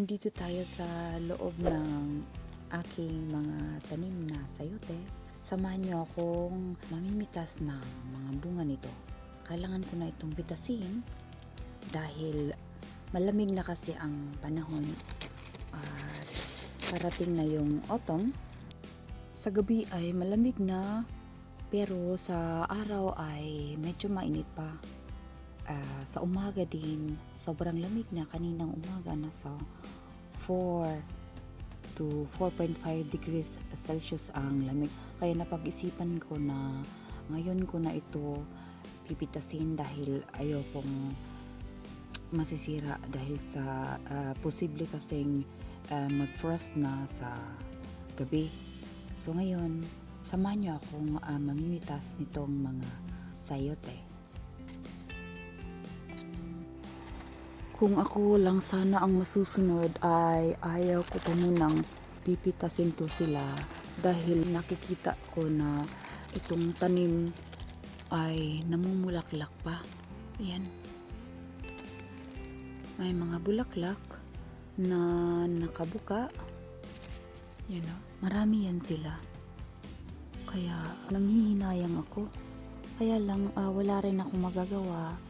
Andito tayo sa loob ng aking mga tanim na sayote. Samahan niyo akong mamimitas ng mga bunga nito. Kailangan ko na itong bitasin dahil malamig na kasi ang panahon at parating na yung autumn. Sa gabi ay malamig na pero sa araw ay medyo mainit pa. Ah, sa umaga din, sobrang lamig na kaninang umaga nasa 4 to 4.5 degrees Celsius ang lamig. Kaya napag-isipan ko na ngayon ko na ito pipitasin dahil ayokong masisira dahil sa ah, posible kasing ah, mag-frost na sa gabi. So ngayon, samahan niyo akong ah, mamimitas nitong mga sayote. Kung ako lang sana ang masusunod ay ayaw ko pa munang pipitasin to sila dahil nakikita ko na itong tanim ay namumulaklak pa. Yan. May mga bulaklak na nakabuka. Yan o. Marami yan sila. Kaya nanghihinayang ako. Kaya lang ah, wala rin akong magagawa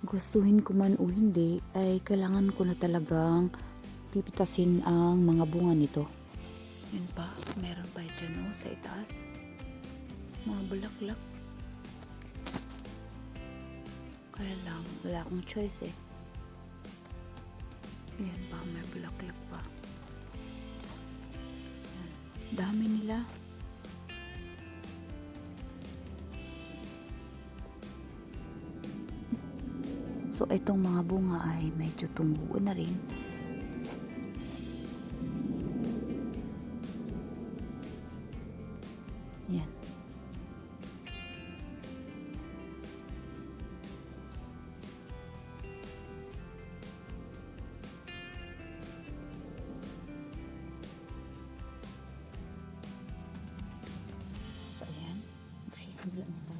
gustuhin ko man o hindi, ay kailangan ko na talagang pipitasin ang mga bunga nito. Yan pa, meron pa dyan o sa itaas. Mga bulaklak. Kaya lang, wala akong choice eh. Yan pa, may bulaklak pa. Yan. Dami nila. So itong mga bunga ay medyo tumuo na rin. Yan. So ayan, magsisimula na tayo.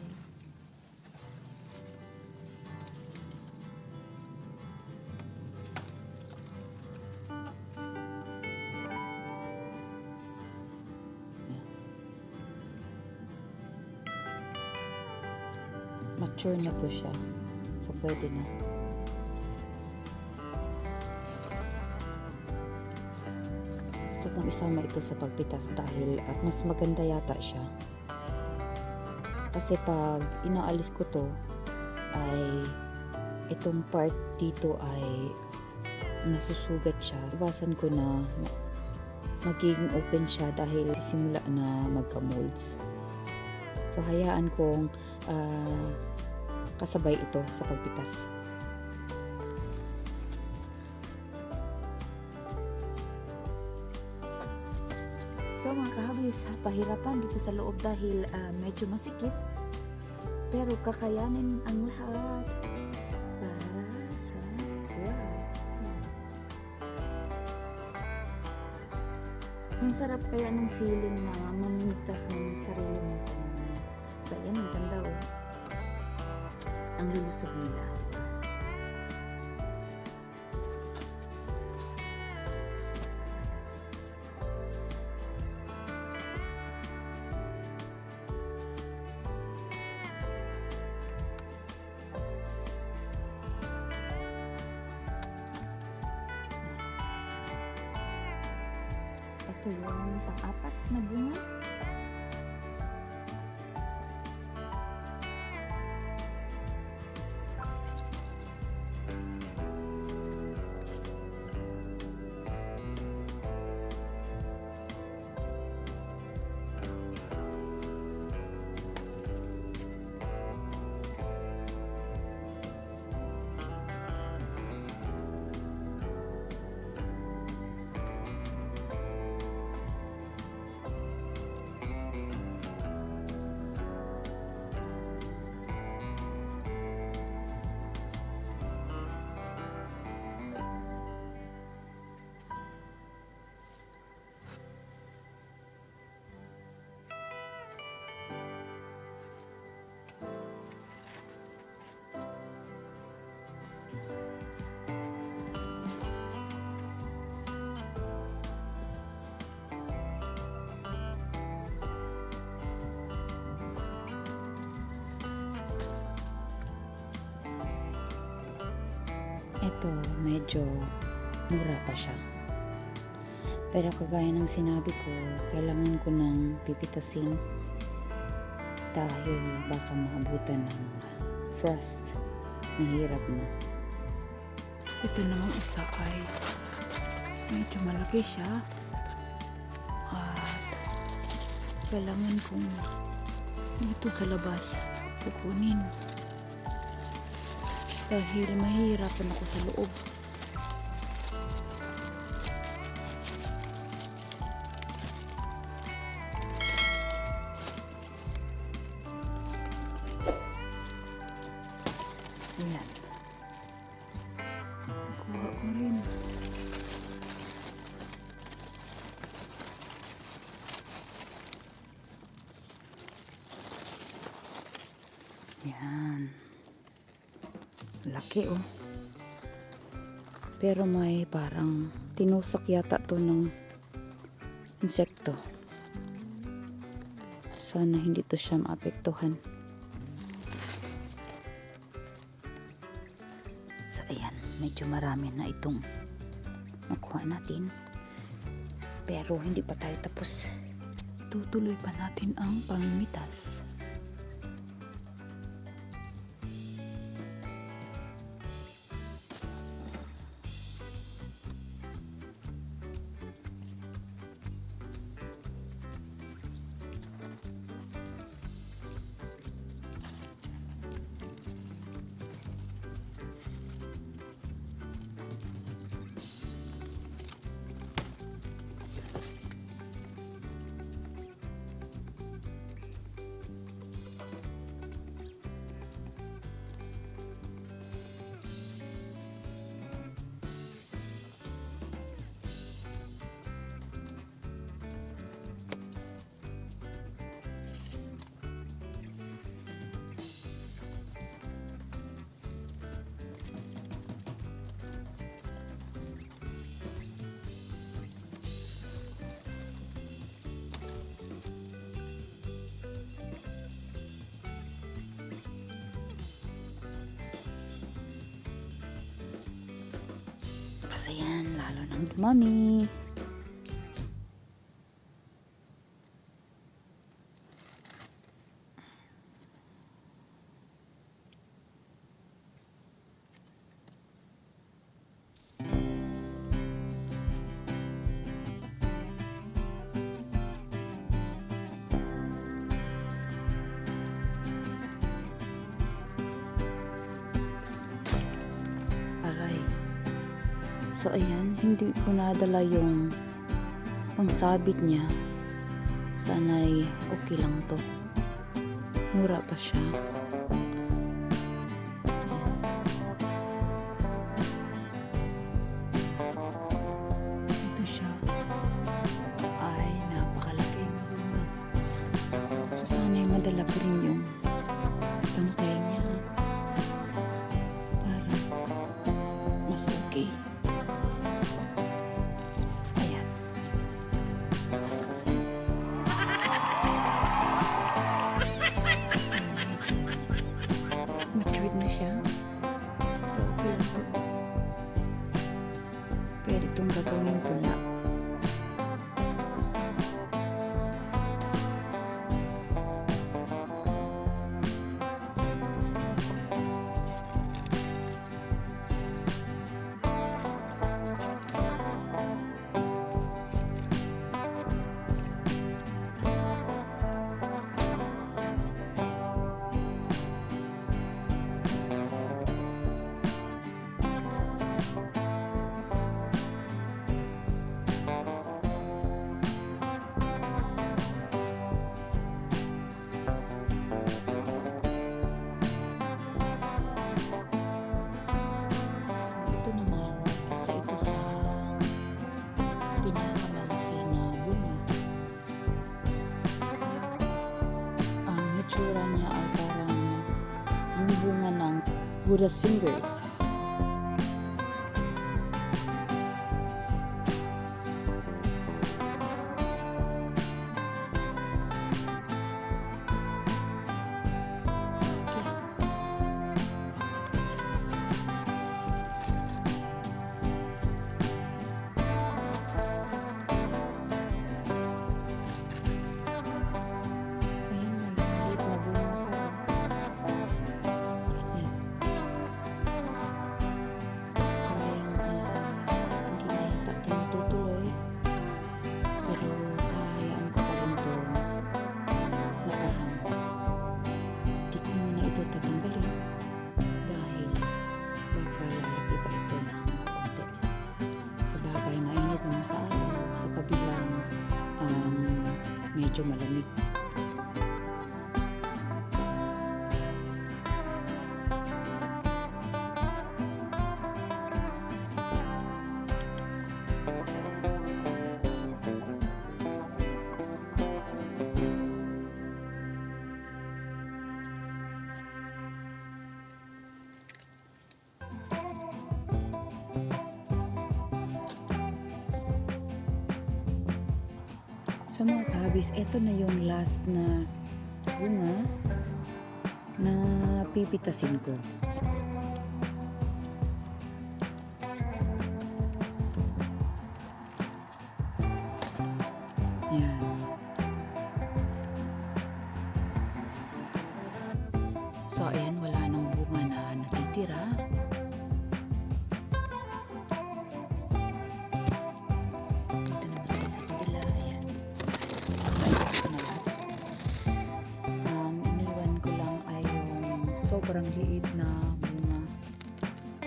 Mature na to siya. So, pwede na. Gusto kong isama ito sa pagpitas dahil at mas maganda yata siya. Kasi pag inaalis ko to, ay itong part dito ay nasusugat siya. Iwasan ko na magiging open siya dahil simula na magka-molds. So, hayaan kong ah, kasabay ito sa pagpitas. So mga kahabis, pahirapan dito sa loob dahil ah, medyo masikip. Pero kakayanin ang lahat para sa vlog. Ang sarap kaya ng feeling na mamimitas ng sarili mong tanaman. So ang ganda oh. Ang lulusog nila. Ito yung pang-apat na bunga. Ito medyo mura pa siya. Pero kagaya ng sinabi ko, kailangan ko ng pipitasin dahil baka maabutan ng frost. Mahirap na. Ito namang isa ay medyo malaki siya. At kailangan kong dito sa labas kukunin. Dahil mahirapan ako sa loob. Laki oh. Pero may parang tinusok yata to ng insekto. Sana hindi to siya maapektuhan. So ayan, medyo marami na itong nakuha natin. Pero hindi pa tayo tapos. Tutuloy pa natin ang pamimitas. Ayan, lalo nang dumami. So ayan, hindi ko nadala yung pangsabit niya. Sana'y okay lang to. Mura pa siya. Buras Fingers. Sa mga kahabis, ito na yung last na bunga na pipitasin ko. Sobrang liit na bunga.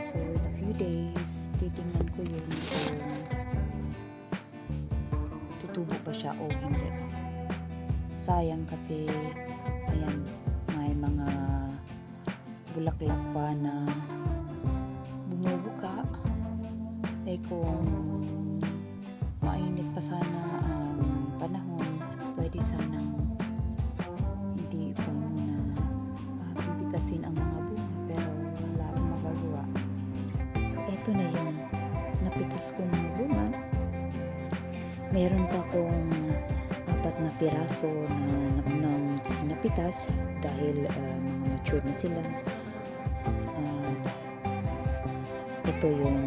So, in a few days, titingnan ko yun kung tutubo pa siya o hindi. Sayang kasi, ayan, may mga bulaklak pa na bumubuka. Eh kung mainit pa sana ang panahon, pwede sanang Meron pa akong apat na piraso na naunang napitas dahil ah, mga mature na sila. At ito yung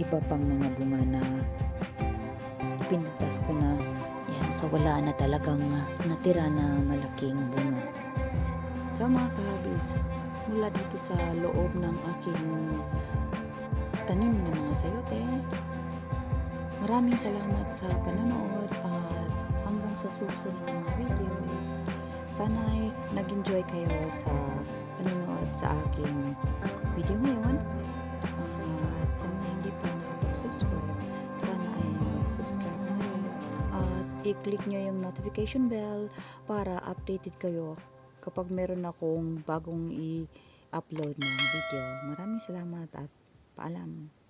iba pang mga bunga na pinitas ko na yan, so wala na talagang natira na malaking bunga. So mga kahabis, mula dito sa loob ng aking tanim ng mga sayote, maraming salamat sa panonood at hanggang sa susunod na videos. Sana ay nag-enjoy kayo sa panonood sa aking video ngayon. At sa mga hindi pa nakapag-subscribe, sana ay subscribe na kayo. At i-click nyo yung notification bell para updated kayo kapag meron akong bagong i-upload na video. Maraming salamat at paalam.